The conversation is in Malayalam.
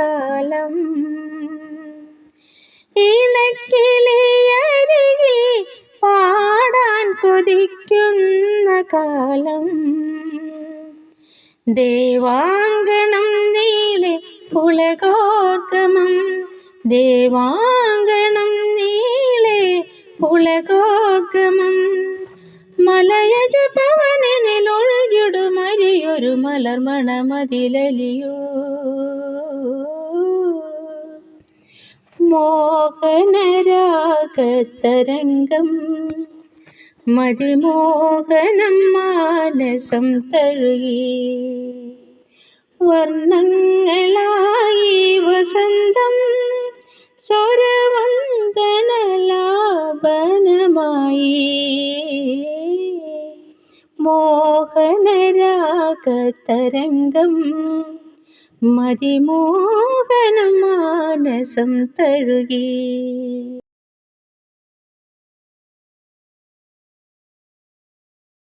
കാലം. ഇണക്കിളിയരികിൽ പാടാൻ കൊതിക്കുന്ന കാലം. ദേവാങ്കണം നീളെ പുളകോർഗമം. ദേവാങ്കണം നീളെ പുളകോർഗമം. മലയജ പവനിലൊഴുകിടുമരിയൊരു മലർമണമതിലലിയോ. മോഹനരാഗതരംഗം. മതിമോഹനം മാനസം തഴുകി. വർണങ്ങളായി വസന്തം സ്വരവന്ദനലാപനമായി. മോഹനരാഗതരംഗം മതിമോഹനം മാനസം തഴുകി.